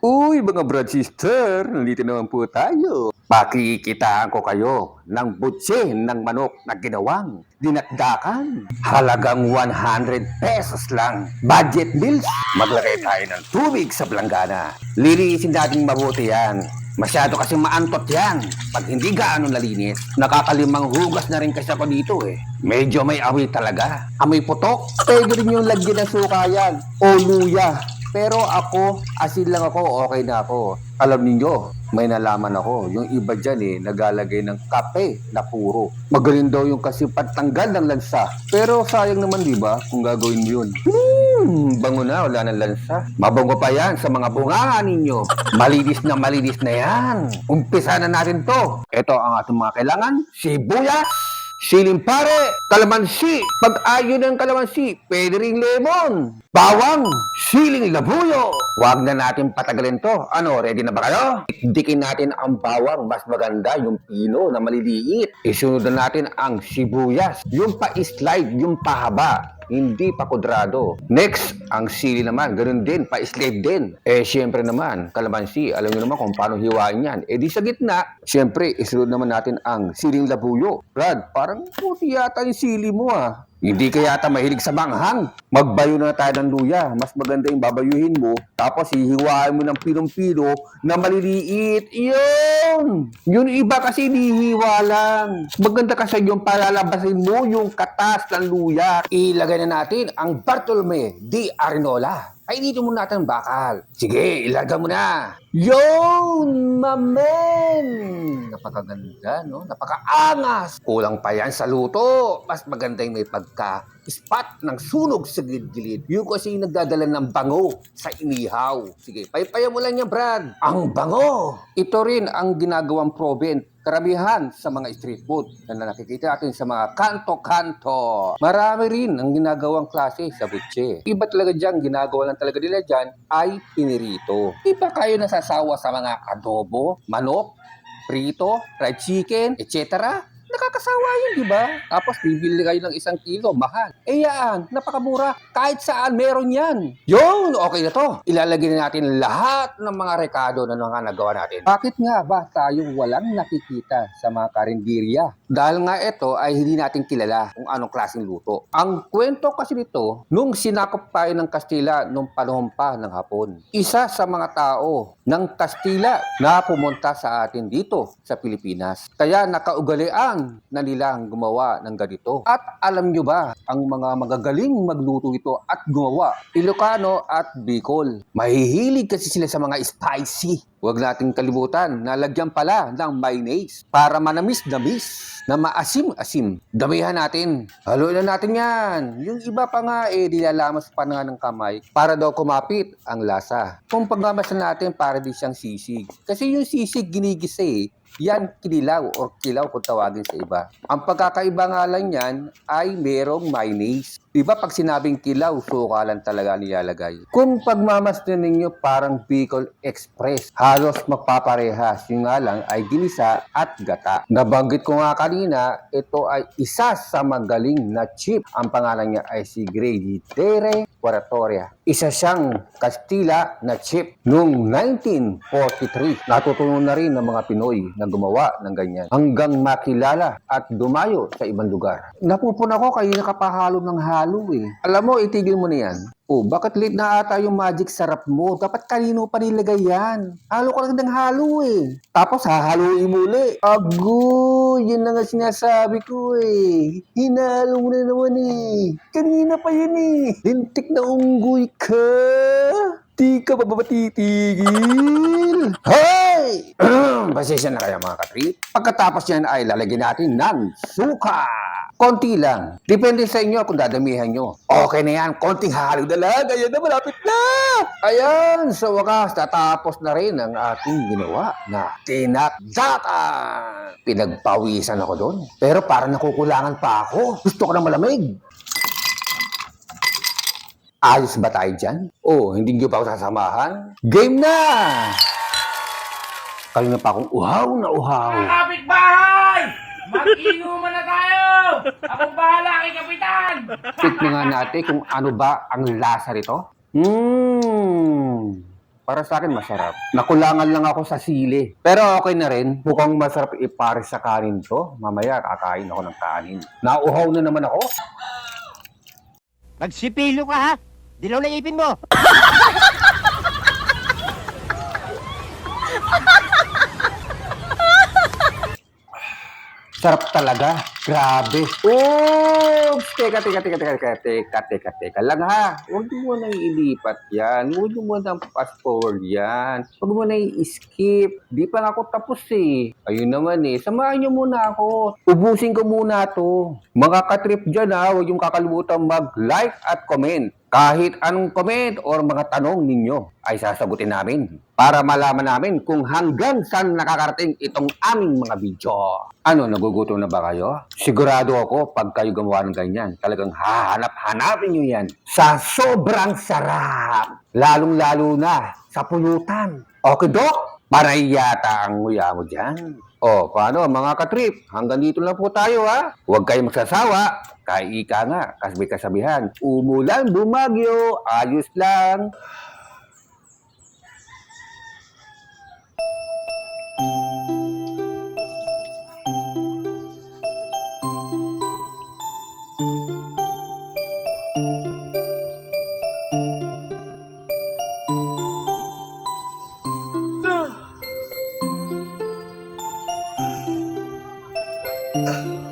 Uy, mga brad sister, nandito naman po tayo. Pakikitaan ko kayo ng butse ng manok na ginawang dinakdakan. Halagang 100 pesos lang. Budget meals. Maglagay tayo ng tubig sa planggana. Linisin natin mabuti yan. Masyado kasi maantot yan. Pag hindi gaano nalinis, nakakalimang hugas na rin kasi ako dito eh. Medyo may amoy talaga. Amoy putok. Pwede rin yung lagyan ng suka yan. O luya. Pero ako, asin lang ako, okay na ako. Alam niyo, may nalaman ako. Yung iba dyan eh, nagalagay ng kape na puro. Magaling daw yung kasi patanggal ng lansa. Pero sayang naman, di ba, kung gagawin yun. Hmm, bango na, wala ng lansa. Mabango pa yan sa mga bunganga ninyo. Malinis na malinis na yan. Umpisa na natin to. Ito ang ating mga kailangan. Sibuyas, Siling pare, kalamansi. Pag ayaw ng kalamansi, pwede ring lemon. Bawang, siling labuyo. Huwag na natin patagalin to. Ano, ready na ba kayo? Dikin natin ang bawang. Mas maganda yung pino na maliliit. Isunod na natin ang sibuyas. Yung pa-slide, yung pahaba hindi pa kudrado. Next, ang sili naman, ganun din, pa-slave din. Eh, syempre naman, kalamansi, alam niyo naman kung paano hiwain yan. Eh, di sa gitna, syempre, isunod naman natin ang siling labuyo. Brad, parang puti yata yung sili mo ah. Hindi ka yata mahilig sa manghang. Magbayo na tayo ng luya. Mas maganda yung babayuhin mo. Tapos hihiwain mo ng pinong-pino na maliliit. Yun! Yun iba kasi nihiwa lang. Maganda kasi yung palalabasin mo yung katas ng luya. Ilagay na natin ang Bartolome di Arinola. Ay, dito muna natin bakal. Sige, ilagay mo na. Yun, mamen! Napakaganda, no? Napakaangas. Kulang pa yan sa luto. Mas maganda yung may pagka spot ng sunog sa gilid-gilid. Yung kasi yung nagdadala ng bango sa inihaw. Sige, paypaya mo lang yan, Brad. Ang bango! Ito rin ang ginagawang provent karamihan sa mga street food na nakikita natin sa mga kanto-kanto. Marami rin ang ginagawang klase sa butche. Iba talaga dyan, ginagawa lang talaga nila dyan ay pinirito. Iba kayo nasasawa sa mga adobo, manok, prito, fried chicken, etc. Nakakasawa yun, di ba? Tapos bibili kayo ng isang kilo, mahal. Eh yan, napakamura. Kahit saan meron yan. Yun, okay na to. Ilalagay na natin lahat ng mga rekado na mga nagawa natin. Bakit nga ba tayong walang nakikita sa mga karinderya? Dahil nga ito ay hindi natin kilala kung anong klaseng luto. Ang kwento kasi nito, nung sinakop tayo ng Kastila nung panahon pa ng Hapon, isa sa mga tao ng Kastila na pumunta sa atin dito sa Pilipinas. Kaya nakaugalian na nilang gumawa ng ganito. At alam nyo ba, ang mga magagaling magluto ito at gumawa, Ilocano at Bicol. Mahihilig kasi sila sa mga spicy. Huwag nating kalimutan, nalagyan pala ng mayonnaise para manamis-namis na maasim-asim. Damihan natin. Haluin na natin yan. Yung iba pa nga eh, dilalamas pa nga ng kamay para daw kumapit ang lasa. Kung pagmamasan natin para di siyang sisig. Kasi yung sisig ginigisa eh, yan kinilaw or kilaw kung tawagin sa iba. Ang pagkakaiba nga lang yan ay merong mayonnaise. Diba pag sinabing kilaw, suka lang talaga nilalagay. Kung pagmamasdan ninyo parang Bicol Express, halos magpaparehas. Yung nga lang ay ginisa at gata. Nabanggit ko nga kanina, ito ay isa sa magaling na chip. Ang pangalan niya ay si Grady Tere Guaratoria. Isa siyang Kastila na chip noong 1943. Natutunan na rin ng mga Pinoy na gumawa ng ganyan hanggang makilala at dumayo sa ibang lugar. Napupuna ko kayo nakapahalo ng halo eh. Alam mo, itigil mo na yan. Oh, bakit late na ata yung magic sarap mo? Dapat kanino pa nilagay yan? Halo ka lang ng halo eh. Tapos hahaluin mo uli. Ago, yun na nga sinasabi ko eh. Hinalo mo na naman eh. Kanina pa yun eh. Lintik na unggoy ka. Di ka ba ba titigil? Hey! Pasensya na kayo mga katrip. Pagkatapos yan ay lalagyan natin ng suka. Konti lang. Depende sa inyo kung dadamihan nyo. Okay na yan. Konting halo na lang. Ayan na, malapit na. Ayan, sa wakas, tatapos na rin ang ating ginawa na tinakdatan. Pinagpawisan ako doon. Pero parang nakukulangan pa ako. Gusto ko na malamig. Ayos ba tayo dyan? Oh, hindi nyo pa ako sasamahan? Game na! Kanina pa akong uhaw na uhaw. Mga kapitbahay! Mag-inuman na tayo! Kapitan! Tikman nga natin kung ano ba ang lasa rito. Mmm. Para sa akin, masarap. Nakulangan lang ako sa sili. Pero okay na rin. Mukhang masarap ipares sa kanin to. Mamaya, kakain ako ng kanin. Nauhaw na naman ako. Magsipilo ka ha! Dilaw na ipin mo! Sarap talaga. Grabe. Oops! Teka, teka, teka, teka, teka, teka, teka, teka lang ha. Huwag mo nang ilipat yan. Huwag mo nang fast forward yan. Huwag mo nang i-skip. Di pa nga ako tapos eh. Ayun naman eh. Samahan niyo muna ako. Ubusin ko muna to. Mga katrip dyan ha, huwag yung kakalimutan mag-like at comment. Kahit anong comment or mga tanong ninyo ay sasagutin namin para malaman namin kung hanggang saan nakakarating itong aming mga video. Ano, nagugutom na ba kayo? Sigurado ako pag kayo gumawa ng ganyan, talagang hahanap-hanapin nyo yan sa sobrang sarap. Lalong-lalo na sa pulutan. Okay, Dok? Paray yata ang nguya mo dyan. O, paano mga katrip? Hanggang dito lang po tayo ha. Huwag kayong magsasawa. Kaya ika nga, kasabay kasabihan, umulan, bumagyo, ayos lang. Ah.